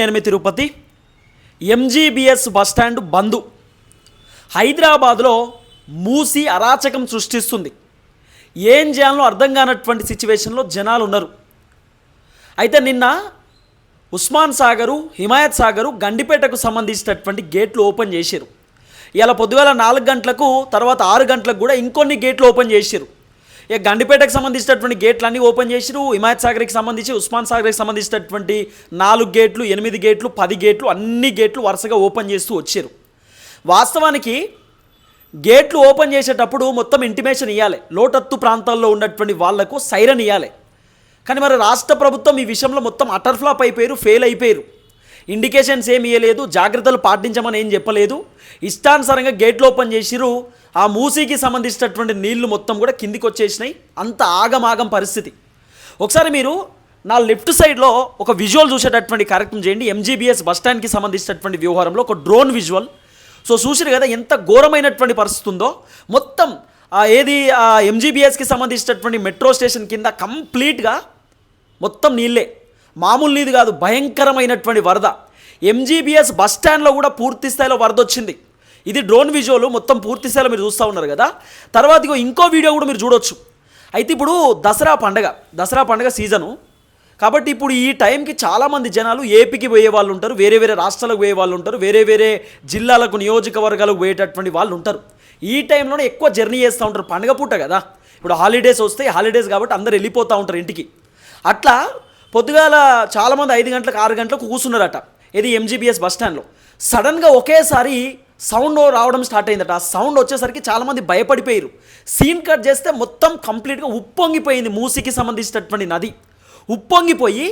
నేను మీ Tirupati MGBS bus stand బందు. హైదరాబాద్లో మూసి అరాచకం సృష్టిస్తుంది. ఏం చేయాలో అర్థం కానటువంటి సిచ్యువేషన్లో జనాలు ఉన్నారు. అయితే నిన్న ఉస్మాన్ సాగరు హిమాయత్ సాగరు గండిపేటకు సంబంధించినటువంటి గేట్లు ఓపెన్ చేశారు. ఇలా పొద్దుగాల నాలుగు గంటలకు తర్వాత ఆరు గంటలకు కూడా ఇంకొన్ని గేట్లు ఓపెన్ చేశారు. ఇక గండిపేటకు సంబంధించినటువంటి గేట్లు అన్నీ ఓపెన్ చేసిరు హిమాయత్ సాగర్కి సంబంధించి ఉస్మాన్ సాగర్కి సంబంధించినటువంటి నాలుగు గేట్లు ఎనిమిది గేట్లు పది గేట్లు అన్ని గేట్లు వరుసగా ఓపెన్ చేస్తూ వచ్చారు. వాస్తవానికి గేట్లు ఓపెన్ చేసేటప్పుడు మొత్తం ఇంటిమేషన్ ఇవ్వాలి లోటత్తు ప్రాంతాల్లో ఉన్నటువంటి వాళ్ళకు సైరన్ ఇవ్వాలి కానీ మరి రాష్ట్ర ప్రభుత్వం ఈ విషయంలో మొత్తం అటర్ ఫ్లాప్ అయిపోయారు ఫెయిల్ అయిపోయారు. ఇండికేషన్స్ ఏమి ఇవ్వలేదు జాగ్రత్తలు పాటించమని ఏం చెప్పలేదు. ఇష్టానుసారంగా గేట్లు ఓపెన్ చేసిరు ఆ మూసీకి సంబంధించినటువంటి నీళ్ళు మొత్తం కూడా కిందికి వచ్చేసినాయి అంత ఆగమాగం పరిస్థితి. ఒకసారి మీరు నా లెఫ్ట్ సైడ్లో ఒక విజువల్ చూసేటటువంటి కార్యక్రమం చేయండి. ఎంజీబీఎస్ బస్టాండ్కి సంబంధించినటువంటి వ్యవహారంలో ఒక డ్రోన్ విజువల్. సో చూసిరు కదా ఎంత ఘోరమైనటువంటి పరిస్థితి ఉందో. మొత్తం ఏది ఆ ఎంజీబీఎస్కి సంబంధించినటువంటి మెట్రో స్టేషన్ కింద కంప్లీట్గా మొత్తం నీళ్ళే. మామూలు నీది కాదు భయంకరమైనటువంటి వరద. ఎంజీబీఎస్ బస్ స్టాండ్లో కూడా పూర్తి స్థాయిలో వరద వచ్చింది. ఇది డ్రోన్ విజువల్ మొత్తం పూర్తి స్థాయిలో మీరు చూస్తూ ఉన్నారు కదా. తర్వాత ఇగో ఇంకో వీడియో కూడా మీరు చూడొచ్చు. అయితే ఇప్పుడు దసరా పండగ దసరా పండగ సీజను కాబట్టి ఇప్పుడు ఈ టైంకి చాలామంది జనాలు ఏపీకి పోయే వాళ్ళు ఉంటారు వేరే వేరే రాష్ట్రాలకు పోయే వాళ్ళు ఉంటారు వేరే వేరే జిల్లాలకు నియోజకవర్గాలకు పోయేటటువంటి వాళ్ళు ఉంటారు. ఈ టైంలోనే ఎక్కువ జర్నీ చేస్తూ ఉంటారు పండగ పూట కదా. ఇప్పుడు హాలిడేస్ వస్తాయి హాలిడేస్ కాబట్టి అందరు వెళ్ళిపోతూ ఉంటారు ఇంటికి. అట్లా పొద్దుగాల చాలామంది ఐదు గంటలకు ఆరు గంటలకు కూర్చున్నారట. ఇది ఎంజీబీఎస్ బస్ స్టాండ్లో సడన్గా ఒకేసారి సౌండ్ రావడం స్టార్ట్ అయిందట. ఆ సౌండ్ వచ్చేసరికి చాలామంది భయపడిపోయారు. సీన్ కట్ చేస్తే మొత్తం కంప్లీట్గా ఉప్పొంగిపోయింది మూసికి సంబంధించినటువంటి నది. ఉప్పొంగిపోయి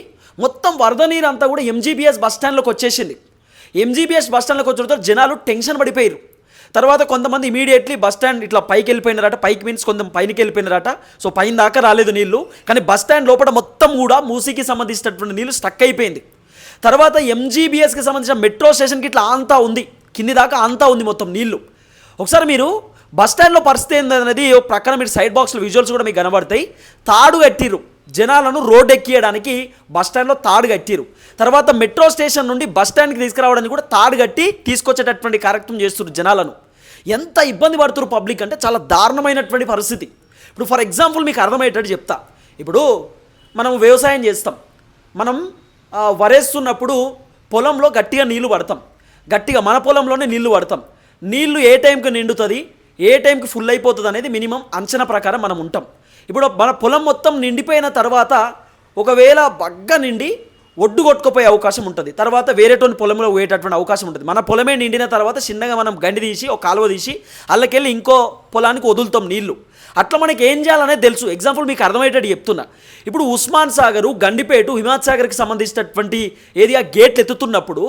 మొత్తం వరద నీరు అంతా కూడా ఎంజీబీఎస్ బస్ స్టాండ్లోకి వచ్చేసింది. ఎంజీబీఎస్ బస్ స్టాండ్లోకి వచ్చినతో జనాలు టెన్షన్ పడిపోయారు. తర్వాత కొంతమంది ఇమీడియట్లీ బస్ స్టాండ్ ఇట్లా పైకి వెళ్ళిపోయినారట. పైకి మీన్స్ కొంత పైనకి వెళ్ళిపోయినారట. సో పైన దాకా రాలేదు నీళ్ళు. కానీ బస్ స్టాండ్ లోపల మొత్తం కూడా మూసీకి సంబంధించినటువంటి నీళ్ళు స్టక్ అయిపోయింది. తర్వాత ఎంజీబీఎస్కి సంబంధించిన మెట్రో స్టేషన్కి ఇట్లా అంతా ఉంది. కింది దాకా అంతా ఉంది మొత్తం నీళ్ళు. ఒకసారి మీరు బస్ స్టాండ్లో పరిస్థితి ఏందనేది ప్రక్కన మీరు సైడ్ బాక్స్లో విజువల్స్ కూడా మీకు కనబడతాయి. తాడు కట్టిరు జనాలను రోడ్ ఎక్కియడానికి బస్ స్టాండ్లో తాడు కట్టిరు తర్వాత మెట్రో స్టేషన్ నుండి బస్ స్టాండ్కి తీసుకురావడానికి కూడా తాడు కట్టి తీసుకొచ్చేటటువంటి కార్యక్రమం చేస్తున్నారు జనాలను. ఎంత ఇబ్బంది పడుతున్నారు పబ్లిక్ అంటే చాలా దారుణమైనటువంటి పరిస్థితి. ఇప్పుడు ఫర్ ఎగ్జాంపుల్ మీకు అర్థమయ్యేటట్టు చెప్తా. ఇప్పుడు మనం వ్యవసాయం చేస్తాం. మనం వరేస్తున్నప్పుడు పొలంలో గట్టిగా నీళ్ళు పడతాం. గట్టిగా మన పొలంలోనే నీళ్ళు పడతాం నీళ్ళు ఏ టైంకి నిండుతుంది ఏ టైంకి ఫుల్ అయిపోతుంది అనేది మినిమం అంచనా ప్రకారం మనం ఉంటాం. ఇప్పుడు మన పొలం మొత్తం నిండిపోయిన తర్వాత ఒకవేళ బగ్గ నిండి ఒడ్డు కొట్టుకుపోయే అవకాశం ఉంటుంది. తర్వాత వేరేటువంటి పొలంలో పోయేటటువంటి అవకాశం ఉంటుంది. మన పొలమే నిండిన తర్వాత చిన్నగా మనం గండి తీసి ఒక కాలువ తీసి అల్లకెళ్ళి ఇంకో పొలానికి వదులుతాం నీళ్ళు. అట్లా మనకి ఏం చేయాలనేది తెలుసు. ఎగ్జాంపుల్ మీకు అర్థమయ్యేటట్టు చెప్తున్నా. ఇప్పుడు ఉస్మాన్ సాగరు గండిపేటు హిమాత్ సాగర్కి సంబంధించినటువంటి ఏది ఆ గేట్లు ఎత్తుతున్నప్పుడు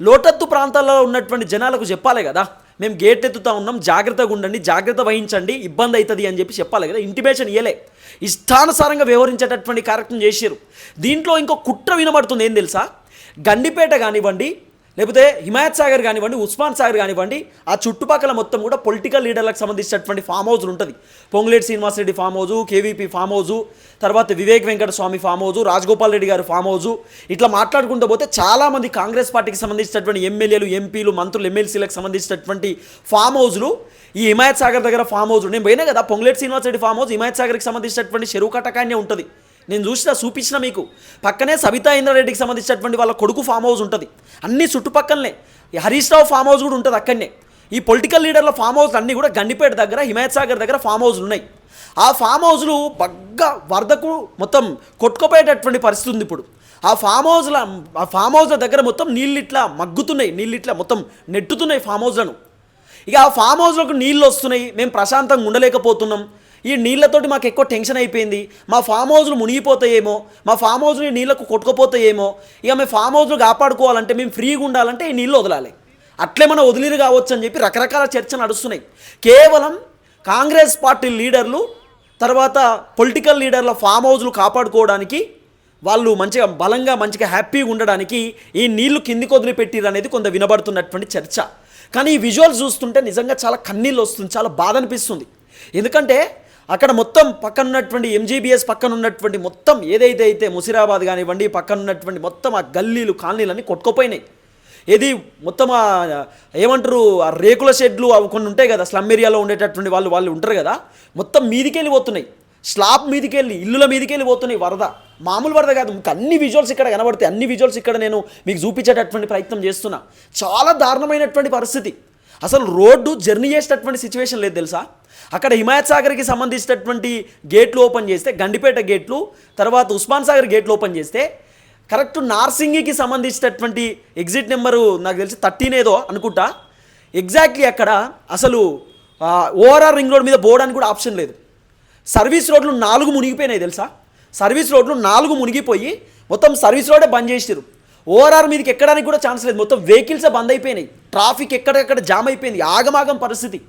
లోటత్తు ప్రాంతాల్లో ఉన్నటువంటి జనాలకు చెప్పాలి కదా. మేము గేట్ ఎత్తుతా ఉన్నాం జాగ్రత్తగా ఉండండి జాగ్రత్త వహించండి ఇబ్బంది అవుతుంది అని చెప్పి చెప్పాలి కదా. ఇంటిమేషన్ ఇయలే ఇష్టానుసారంగా వ్యవహరించేటటువంటి కార్యక్రమం చేశారు దీంట్లో ఇంకో కుట్ర వినబడుతుంది ఏం తెలుసా? గండిపేట కానివ్వండి లేకపోతే హిమాయత్ సాగర్ కానివ్వండి ఉస్మాన్ సాగర్ కానివ్వండి ఆ చుట్టుపక్కల మొత్తం కూడా పొలిటికల్ లీడర్లకు సంబంధించినటువంటి ఫామ్ హౌజ్లు ఉంటుంది. Ponguleti Srinivasa Reddy farm house KVP farm house తర్వాత వివేక్ వెంకట స్వామి ఫామ్ హౌజు రాజగోపాల్ రెడ్డి గారి ఫామ్ హౌజు ఇట్లా మాట్లాడుకుంటూ పోతే చాలామంది కాంగ్రెస్ పార్టీకి సంబంధించినటువంటి ఎమ్మెల్యేలు ఎంపీలు మంత్రులు ఎమ్మెల్సీలకు సంబంధించినటువంటి ఫామ్ హౌస్లు ఈ హిమాయత్ సాగర్ దగ్గర ఫామ్ హౌస్ నేను పోయినా కదా పొంగులేటి శ్రీనివాసరెడ్డి ఫామ్ హౌస్ హిమాయత్ సాగర్కి సంబంధించినటువంటి చెరువు కటకాన్నే ఉంటుంది. నేను చూసిన చూపించిన మీకు. పక్కనే సబితా ఇంద్రారెడ్డికి సంబంధించినటువంటి వాళ్ళ కొడుకు ఫామ్ హౌస్ ఉంటుంది. అన్ని చుట్టుపక్కలనే. హరీష్ రావు ఫామ్ హౌస్ కూడా ఉంటుంది అక్కడనే. ఈ పొలిటికల్ లీడర్ల ఫామ్ హౌస్ అన్నీ కూడా గండిపేట దగ్గర హిమాయత్ సాగర్ దగ్గర ఫామ్ హౌస్లు ఉన్నాయి. ఆ ఫామ్ హౌస్లు బగ్గా వరదకు మొత్తం కొట్టుకుపోయేటటువంటి పరిస్థితి ఉంది ఇప్పుడు. ఆ ఫామ్ హౌస్ల ఆ ఫామ్ హౌస్ల దగ్గర మొత్తం నీళ్ళు ఇట్లా మగ్గుతున్నాయి నీళ్ళు ఇట్లా మొత్తం నెట్టుతున్నాయి ఫామ్ హౌస్లను ఇక ఆ ఫామ్ హౌస్లకు నీళ్ళు వస్తున్నాయి మేము ప్రశాంతంగా ఉండలేకపోతున్నాం. ఈ నీళ్ళతోటి మాకు ఎక్కువ టెన్షన్ అయిపోయింది. మా ఫామ్ హౌస్లు మునిగిపోతాయేమో మా ఫామ్ హౌస్లు ఈ నీళ్ళకు కొట్టుకుపోతాయేమో ఇక మేము ఫామ్ హౌస్లు కాపాడుకోవాలంటే మేము ఫ్రీగా ఉండాలంటే ఈ నీళ్ళు వదలాలి. అట్లే మనం వదిలిరు కావచ్చు అని చెప్పి రకరకాల చర్చలు నడుస్తున్నాయి. కేవలం కాంగ్రెస్ పార్టీ లీడర్లు తర్వాత పొలిటికల్ లీడర్ల ఫామ్ హౌస్లు కాపాడుకోవడానికి వాళ్ళు మంచిగా బలంగా మంచిగా హ్యాపీగా ఉండడానికి ఈ నీళ్ళు కిందికి వదిలిపెట్టిరు అనేది కొంత వినబడుతున్నటువంటి చర్చ. కానీ ఈ విజువల్స్ చూస్తుంటే నిజంగా చాలా కన్నీళ్ళు వస్తుంది చాలా బాధ అనిపిస్తుంది. ఎందుకంటే అక్కడ మొత్తం పక్కన ఉన్నటువంటి ఎంజీబీఎస్ పక్కన ఉన్నటువంటి మొత్తం ఏదైతే అయితే ముసిరాబాద్ కానివ్వండి పక్కన ఉన్నటువంటి మొత్తం ఆ గల్లీలు కాలనీలన్నీ కొట్టుకుపోయినాయి. ఏది మొత్తం ఆ ఏమంటారు ఆ రేకుల షెడ్లు అవి కొన్ని ఉంటాయి కదా స్లమ్ ఏరియాలో ఉండేటటువంటి వాళ్ళు వాళ్ళు ఉంటారు కదా మొత్తం మీదికి పోతున్నాయి. స్లాబ్ మీదికి వెళ్ళి ఇల్లుల మీదికి పోతున్నాయి వరద. మామూలు వరద కాదు మీకు అన్ని విజువల్స్ ఇక్కడ కనబడతాయి. అన్ని విజువల్స్ ఇక్కడ నేను మీకు చూపించేటటువంటి ప్రయత్నం చేస్తున్నా. చాలా దారుణమైనటువంటి పరిస్థితి. అసలు రోడ్డు జర్నీ చేసేటటువంటి సిచ్యువేషన్ లేదు తెలుసా? అక్కడ హిమాయత్ సాగర్కి సంబంధించినటువంటి గేట్లు ఓపెన్ చేస్తే గండిపేట గేట్లు తర్వాత ఉస్మాన్ సాగర్ గేట్లు ఓపెన్ చేస్తే కరెక్ట్ నార్సింగికి సంబంధించినటువంటి ఎగ్జిట్ నెంబరు నాకు తెలిసి థర్టీన్ ఏదో అనుకుంటా. ఎగ్జాక్ట్లీ అక్కడ అసలు ఓఆర్ఆర్ రింగ్ రోడ్ మీద పోవడానికి కూడా ఆప్షన్ లేదు. సర్వీస్ రోడ్లు నాలుగు మునిగిపోయినాయి తెలుసా? సర్వీస్ రోడ్లు నాలుగు మునిగిపోయి మొత్తం సర్వీస్ రోడే బంద్ చేసారు ఓఆర్ఆర్ మీదకి ఎక్కడానికి కూడా ఛాన్స్ లేదు. మొత్తం వెహికల్స్ బంద్ అయిపోయినాయి. ట్రాఫిక్ ఎక్కడెక్కడ జామ్ అయిపోయింది ఆగమాగం పరిస్థితి.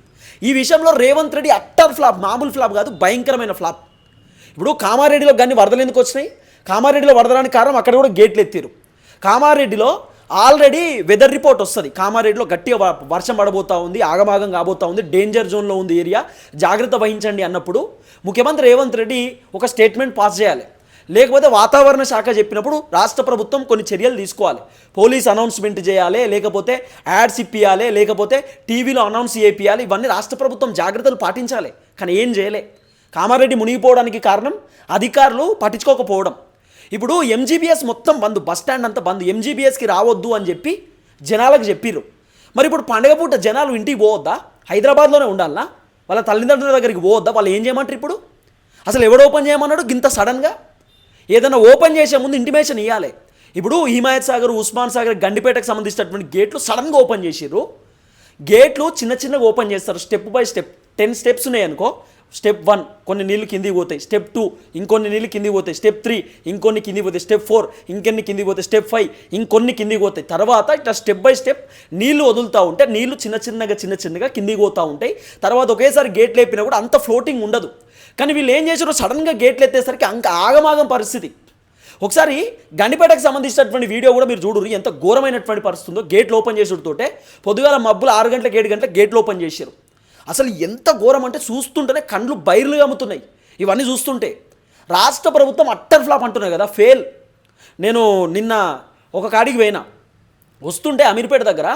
ఈ విషయంలో రేవంత్ రెడ్డి అట్టర్ ఫ్లాప్ మామూలు ఫ్లాప్ కాదు భయంకరమైన ఫ్లాప్. ఇప్పుడు కామారెడ్డిలో కానీ వరదలు ఎందుకు వచ్చినాయి? కామారెడ్డిలో వరదడానికి కారణం అక్కడ కూడా గేట్లు ఎత్తారు కామారెడ్డిలో ఆల్రెడీ వెదర్ రిపోర్ట్ వస్తుంది. కామారెడ్డిలో గట్టిగా వ- వర్షం పడబోతా ఉంది ఆగమాగం కాబోతా ఉంది డేంజర్ జోన్లో ఉంది ఏరియా. జాగ్రత్త వహించండి అన్నప్పుడు ముఖ్యమంత్రి రేవంత్ రెడ్డి ఒక స్టేట్మెంట్ పాస్ చేయాలి. లేకపోతే వాతావరణ శాఖ చెప్పినప్పుడు రాష్ట్ర ప్రభుత్వం కొన్ని చర్యలు తీసుకోవాలి. పోలీస్ అనౌన్స్మెంట్ చేయాలి లేకపోతే యాడ్స్ ఇప్పియాలి లేకపోతే టీవీలో అనౌన్స్ చేపియాలి. ఇవన్నీ రాష్ట్ర ప్రభుత్వం జాగ్రత్తలు పాటించాలి. కానీ ఏం చేయలే. కామారెడ్డి మునిగిపోవడానికి కారణం అధికారులు పట్టించుకోకపోవడం. ఇప్పుడు ఎంజీబీఎస్ మొత్తం బంద్ బస్ స్టాండ్ అంతా బంద్. ఎంజీబీఎస్కి రావద్దు అని చెప్పి జనాలకు చెప్పిర్రు. మరి ఇప్పుడు పండగ పూట జనాలు ఇంటికి పోవద్దా? హైదరాబాద్లోనే ఉండాలనా? వాళ్ళ తల్లిదండ్రుల దగ్గరికి పోవద్దా? వాళ్ళు ఏం చేయమంటారు ఇప్పుడు? అసలు ఎవడు ఓపెన్ చేయమన్నాడు? గింత సడన్గా? ఏదైనా ఓపెన్ చేసే ముందు ఇంటిమేషన్ ఇవ్వాలి ఇప్పుడు హిమాయత్ సాగర్ ఉస్మాన్ సాగర్ గండిపేటకు సంబంధించినటువంటి గేట్లు సడన్గా ఓపెన్ చేసిర్రు. గేట్లు చిన్న చిన్నగా ఓపెన్ చేస్తారు. Step by step. Ten steps ఉన్నాయి అనుకో. స్టెప్ వన్ కొన్ని నీళ్ళు కిందికి పోతాయి. స్టెప్ టూ ఇంకొన్ని నీళ్ళు కిందికి పోతాయి. స్టెప్ త్రీ ఇంకొన్ని కిందికి పోతాయి. స్టెప్ ఫోర్ ఇంకొన్ని కిందికి పోతాయి. స్టెప్ ఫైవ్ ఇంకొన్ని కిందికి పోతాయి. తర్వాత ఇట్లా స్టెప్ బై స్టెప్ నీళ్ళు వదులుతూ ఉంటే నీళ్ళు చిన్న చిన్నగా చిన్న చిన్నగా కిందికి పోతూ ఉంటాయి. తర్వాత ఒకేసారి గేట్లు లేపినా కూడా అంత ఫ్లోటింగ్ ఉండదు. కానీ వీళ్ళు ఏం చేశారు సడన్గా గేట్లు ఎత్తేసరికి అంక ఆగమాగం పరిస్థితి. ఒకసారి గండిపేటకు సంబంధించినటువంటి వీడియో కూడా మీరు చూడరు ఎంత ఘోరమైనటువంటి పరిస్థితి ఉందో. గేట్లు ఓపెన్ చేసుడుతోటే పొద్దుగాల మబ్బులు ఆరు గంటలకు ఏడు గంటలకు గేట్లు ఓపెన్ చేశారు. అసలు ఎంత ఘోరం అంటే చూస్తుంటేనే కండ్లు బైర్లు అమ్ముతున్నాయి. ఇవన్నీ చూస్తుంటే రాష్ట్ర ప్రభుత్వం అట్టర్ ఫ్లాప్ అంటున్నాయి కదా ఫెయిల్. నేను నిన్న ఒక కాడికి పోయినా. వస్తుంటే అమీర్పేట దగ్గర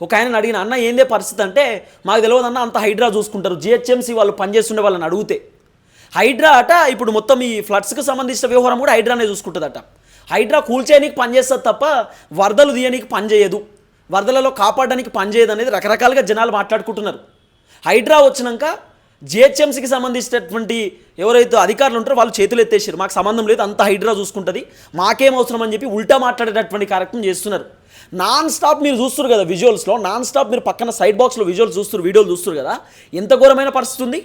ఒక ఆయన అడిగిన అన్న ఏందే పరిస్థితి? అంటే మాకు తెలియదు అన్న అంత హైడ్రా చూసుకుంటారు. జిహెచ్ఎంసీ వాళ్ళు పనిచేస్తుండే వాళ్ళని అడిగితే. హైడ్రా అట ఇప్పుడు మొత్తం ఈ ఫ్లడ్స్కి సంబంధించిన వ్యవహారం కూడా హైడ్రానే చూసుకుంటుందట. హైడ్రా కూల్చేయడానికి పనిచేస్తుంది తప్ప వరదలు తీయడానికి పనిచేయదు వరదలలో కాపాడడానికి పనిచేయదు అనేది రకరకాలుగా జనాలు మాట్లాడుకుంటున్నారు. హైడ్రా వచ్చినాక జిహెచ్ఎంసీకి సంబంధించినటువంటి ఎవరైతే అధికారులు ఉంటారో వాళ్ళు చేతులు ఎత్తేసారు మాకు సంబంధం లేదు అంత హైడ్రా చూసుకుంటుంది. మాకేం అవసరం అని చెప్పి ఉల్టా మాట్లాడేటటువంటి కార్యక్రమం చేస్తున్నారు. నాన్ స్టాప్ మీరు చూస్తారు కదా విజువల్స్లో నాన్ స్టాప్ మీరు పక్కన సైడ్ బాక్స్లో విజువల్స్ చూస్తారు వీడియోలు చూస్తారు కదా. ఎంత ఘోరమైన పరిస్థితి ఉంది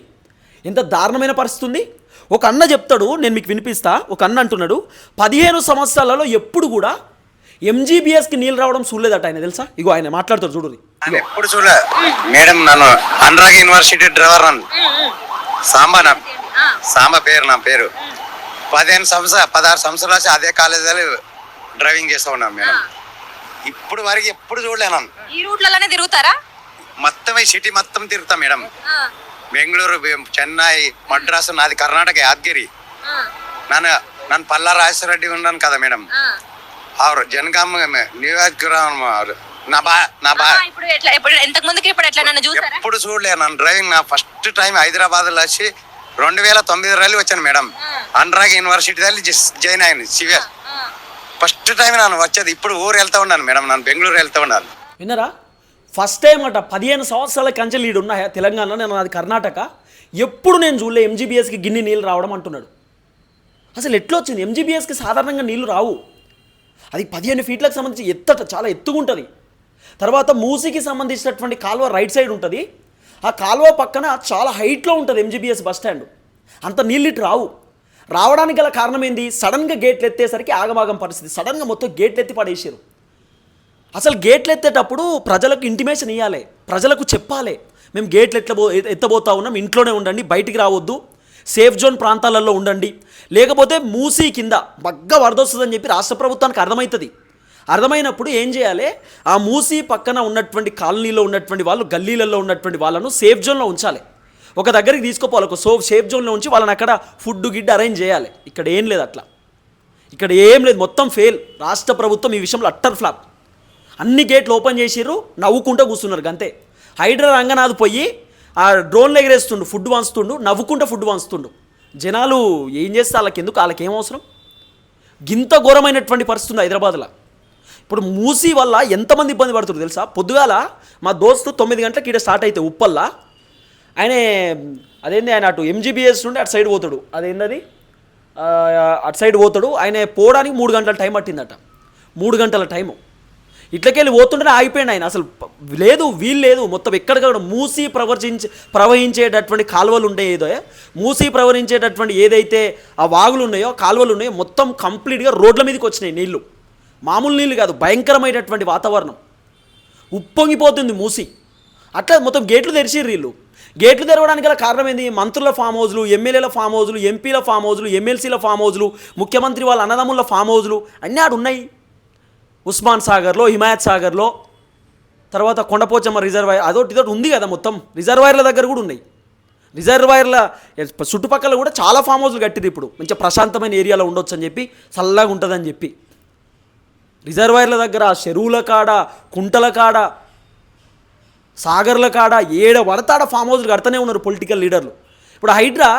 ఎంత దారుణమైన పరిస్థితి ఉంది? ఒక అన్న చెప్తాడు నేను మీకు వినిపిస్తా. ఒక అన్న అంటున్నాడు పదిహేను సంవత్సరాలలో ఎప్పుడు కూడా ఎంజీబీఎస్కి నీళ్ళు రావడం చూడలేదట ఆయన తెలుసా? ఇగో ఆయన మాట్లాడుతారు చూడు. ఎప్పుడు చూడలే. మేడం నన్ను అనురాగ్ యూనివర్సిటీ డ్రైవర్ నన్ను సాంబా నా సాంబా పేరు నా పేరు. పదిహేను సంవత్సరాలు పదహారు సంవత్సరాల నుంచి అదే కాలేజీలో డ్రైవింగ్ చేస్తా ఉన్నాను మేడం. ఇప్పుడు వరకు ఎప్పుడు చూడలే నన్ను. ఈ రూట్లలోనే తిరుగుతారా? మొత్తం ఈ సిటీ మొత్తం తిరుగుతా మేడం. బెంగళూరు బె- చెన్నై మద్రాసు నాది కర్ణాటక యాదగిరి. నన్ను నన్ను పల్లా రాజేశ్వరరెడ్డి ఉన్నాను కదా మేడం. ఆరు జనగామ నియోజకవర్గం. నా బా నా బా ఇప్పుడు ఎట్లా ఇప్పుడు ఎంతకు ముందుకి ఇప్పుడు ఎట్లా నన్ను చూసారా? ఎప్పుడు చూడలే నన్ను డ్రైవింగ్ నా ఫస్ట్ టైం హైదరాబాద్లో వచ్చి రెండు వేల తొమ్మిది రైలు వచ్చాను మేడం. అనురాగ్ యూనివర్సిటీ దగ్గర జాయిన్ అయ్యాను సివియర్ ఫస్ట్ టైం నన్ను వచ్చేది ఇప్పుడు ఊరు వెళ్తా ఉన్నాను మేడం నన్ను బెంగళూరు వెళ్తా ఉన్నాను. విన్నారా? ఫస్ట్ టైం అట పదిహేను సంవత్సరాల కంచె లీడ్ ఉన్నాయా? తెలంగాణ నేను అది కర్ణాటక. ఎప్పుడు నేను చూడలే ఎంజీబీఎస్కి గిన్ని నీళ్ళు రావడం అంటున్నాడు. అసలు ఎట్లా వచ్చింది? ఎంజీబీఎస్కి సాధారణంగా నీళ్ళు రావు. అది పదిహేను ఫీట్లకు సంబంధించి ఎత్తట చాలా ఎత్తుగుంటుంది. తర్వాత మూసీకి సంబంధించినటువంటి కాలువ రైట్ సైడ్ ఉంటుంది. ఆ కాలువ పక్కన చాలా హైట్లో ఉంటుంది ఎంజీబీఎస్ బస్ స్టాండ్. అంత నీళ్ళు ఇటు రావు. రావడానికి గల కారణం ఏంది? సడన్గా గేట్లు ఎత్తేసరికి ఆగమాగం పరిస్థితి. సడన్గా మొత్తం గేట్లు ఎత్తి పడేసారు అసలు గేట్లు ఎత్తేటప్పుడు ప్రజలకు ఇంటిమేషన్ ఇవ్వాలి ప్రజలకు చెప్పాలి. మేము గేట్లు ఎట్లా ఎత్తబోతా ఉన్నాం ఇంట్లోనే ఉండండి బయటికి రావద్దు సేఫ్ జోన్ ప్రాంతాలలో ఉండండి. లేకపోతే మూసీ కింద బగ్గ వరద వస్తుందని చెప్పి రాష్ట్ర ప్రభుత్వానికి అర్థమవుతుంది అర్థమైనప్పుడు ఏం చేయాలి ఆ మూసీ పక్కన ఉన్నటువంటి కాలనీలో ఉన్నటువంటి వాళ్ళు గల్లీలలో ఉన్నటువంటి వాళ్ళను సేఫ్ జోన్లో ఉంచాలి. ఒక దగ్గరికి తీసుకోపోవాలి ఒక సో సేఫ్ జోన్లో ఉంచి వాళ్ళని అక్కడ ఫుడ్ గిడ్ అరేంజ్ చేయాలి. ఇక్కడ ఏం లేదు అట్లా. ఇక్కడ ఏం లేదు మొత్తం ఫెయిల్ రాష్ట్ర ప్రభుత్వం ఈ విషయంలో అట్టర్ ఫ్లాప్ అన్ని గేట్లు ఓపెన్ చేసిర్రు నవ్వుకుంటూ కూర్చున్నారు అంతే హైడ్రా రంగనాథ్ పోయి ఆ డ్రోన్లు ఎగరేస్తుండు ఫుడ్ వంచుతుండు నవ్వుకుంటూ ఫుడ్ వంచుతుండు. జనాలు ఏం చేస్తే వాళ్ళకి ఎందుకు వాళ్ళకి ఏం అవసరం? గింత ఘోరమైనటువంటి పరిస్థితి ఉంది హైదరాబాద్లో. ఇప్పుడు మూసీ వల్ల ఎంతమంది ఇబ్బంది పడుతున్నారు తెలుసా? పొద్దుగాల మా దోస్తు తొమ్మిది గంటలకు ఇక్కడ స్టార్ట్ అయితే ఉప్పల్లా. ఆయన అదేంది ఆయన అటు ఎంజీబీఎస్ నుండి అటు సైడ్ పోతాడు. అదేంటది అటు సైడ్ పోతాడు. ఆయన పోవడానికి మూడు గంటల టైం పట్టిందట. మూడు గంటల టైము. ఇట్లకెళ్ళి పోతుంటేనే ఆగిపోయింది ఆయన. అసలు లేదు వీలు లేదు. మొత్తం ఎక్కడికక్కడ మూసి ప్రవర్తించే ప్రవహించేటటువంటి కాలువలు ఉండేదో ఏదో మూసి ప్రవహించేటటువంటి ఏదైతే ఆ వాగులు ఉన్నాయో కాలువలు ఉన్నాయో మొత్తం కంప్లీట్గా రోడ్ల మీదకి వచ్చినాయి నీళ్ళు. మామూలు నీళ్ళు కాదు భయంకరమైనటువంటి వాతావరణం. ఉప్పొంగిపోతుంది మూసి. అట్లా మొత్తం గేట్లు తెరిచిర్రు వీళ్ళు. గేట్లు తెరవడానికి గల కారణం ఏంది? మంత్రుల ఫామ్ హౌజ్లు ఎమ్మెల్యేల ఫామ్ హౌజ్లు ఎంపీల ఫామ్ హౌజ్లు ఎమ్మెల్సీల ఫామ్ హౌజ్లు ముఖ్యమంత్రి వాళ్ళ అన్నదమ్ముల ఫామ్ హౌజ్లు అన్నీ ఆడు ఉన్నాయి ఉస్మాన్ సాగర్లో హిమాయత్ సాగర్లో తర్వాత కొండపోచమ్మ రిజర్వాయర్ అదొకటి ఇదొకటి ఉంది కదా మొత్తం. రిజర్వాయర్ల దగ్గర కూడా ఉన్నాయి. రిజర్వాయర్ల చుట్టుపక్కల కూడా చాలా ఫామ్ హౌస్లు కట్టిరు ఇప్పుడు. మంచిగా ప్రశాంతమైన ఏరియాలో ఉండొచ్చు అని చెప్పి చల్లగా ఉంటుందని చెప్పి. రిజర్వాయర్ల దగ్గర చెరువుల కాడ కుంటల కాడ సాగర్ల కాడ ఏడ పడతాడ ఫామ్ హౌస్లు కడతానే ఉన్నారు పొలిటికల్ లీడర్లు. ఇప్పుడు హైడ్రా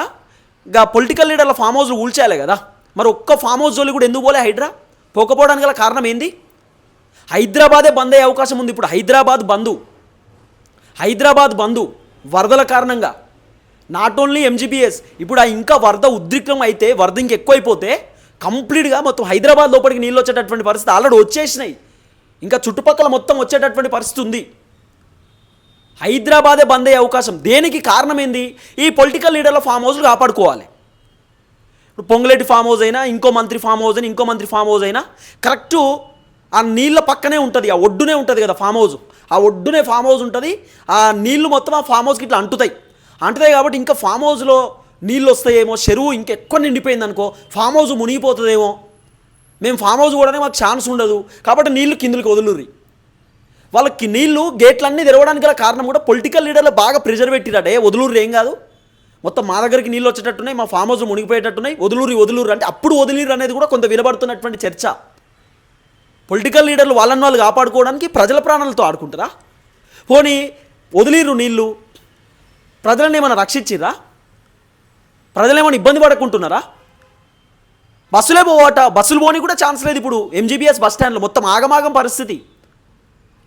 గా పొలిటికల్ లీడర్ల ఫామ్ హౌస్లు ఊల్చేయాలి కదా. మరి ఒక్క ఫామ్ హౌస్ జోలి కూడా ఎందుకు పోలే హైడ్రా? పోకపోవడానికి గల కారణం ఏంది? హైదరాబాదే బంద్ అయ్యే అవకాశం ఉంది. ఇప్పుడు హైదరాబాద్ బంధు హైదరాబాద్ బంధు వరదల కారణంగా. నాట్ ఓన్లీ ఎంజీబీఎస్ ఇప్పుడు ఆ ఇంకా వరద ఉద్రిక్తం అయితే వరద ఇంక ఎక్కువైపోతే కంప్లీట్గా మొత్తం హైదరాబాద్ లోపలికి నీళ్ళు వచ్చేటటువంటి పరిస్థితి ఆల్రెడీ వచ్చేసినాయి. ఇంకా చుట్టుపక్కల మొత్తం వచ్చేటటువంటి పరిస్థితి ఉంది. హైదరాబాదే బంద్ అయ్యే అవకాశం. దేనికి కారణం ఏంది? ఈ పొలిటికల్ లీడర్ల ఫామ్ హౌస్లు కాపాడుకోవాలి. ఇప్పుడు పొంగులేటి ఫామ్ హౌస్ అయినా ఇంకో మంత్రి ఫామ్ హౌస్ అయినా ఇంకో మంత్రి ఫామ్ హౌస్ అయినా కరెక్టు ఆ నీళ్ళ పక్కనే ఉంటుంది ఆ ఒడ్డునే ఉంటుంది కదా ఫామ్ హౌస్ ఆ ఒడ్డునే ఫామ్ హౌస్ ఉంటుంది ఆ నీళ్ళు మొత్తం ఆ ఫామ్ హౌస్కి ఇట్లా అంటుతాయి. అంటుతాయి కాబట్టి ఇంకా ఫామ్ హౌస్లో నీళ్ళు వస్తాయేమో చెరువు ఇంకెక్కువ నిండిపోయింది అనుకో ఫామ్ హౌస్ మునిగిపోతుందేమో. మేము ఫామ్ హౌస్ కూడానే మాకు ఛాన్స్ ఉండదు కాబట్టి నీళ్ళు కిందులకు వదులుర్రి. వాళ్ళకి నీళ్ళు గేట్లన్నీ తెరవడానికి గల కారణం కూడా పొలిటికల్ లీడర్లు బాగా ప్రెజర్ పెట్టిరట ఏ వదులూరు ఏం కాదు. మొత్తం మా దగ్గరికి నీళ్ళు వచ్చేటట్టున్నాయి మా ఫామ్ హౌస్ మునిగిపోయేటట్టున్నాయి వదులూరి వదులూరు అంటే అప్పుడు వదిలిరు అనేది కూడా కొంత వినబడుతున్నటువంటి చర్చ. పొలిటికల్ లీడర్లు వాళ్ళని వాళ్ళు కాపాడుకోవడానికి ప్రజల ప్రాణాలతో ఆడుకుంటారా? పోనీ వదిలిరు నీళ్ళు ప్రజలను ఏమైనా రక్షించిరా ప్రజలు ఏమైనా ఇబ్బంది పడకుంటున్నారా? బస్సులే పోవట బస్సులు పోనీ కూడా ఛాన్స్ లేదు ఇప్పుడు. ఎంజీబీఎస్ బస్ స్టాండ్లో మొత్తం ఆగమాగం పరిస్థితి.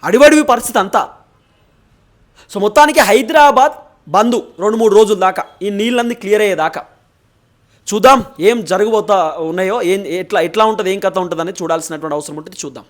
అడివడివి పరిస్థితి అంతా. సో మొత్తానికి హైదరాబాద్ బంద్ రెండు మూడు రోజుల దాకా. ఈ నీళ్ళన్నీ క్లియర్ అయ్యేదాకా. చూద్దాం ఏం జరగబోతా ఉన్నాయో ఏం ఎట్లా ఎట్లా ఉంటుంది ఏం కథ ఉంటుంది అనేది చూడాల్సినటువంటి అవసరం ఉంటుంది చూద్దాం.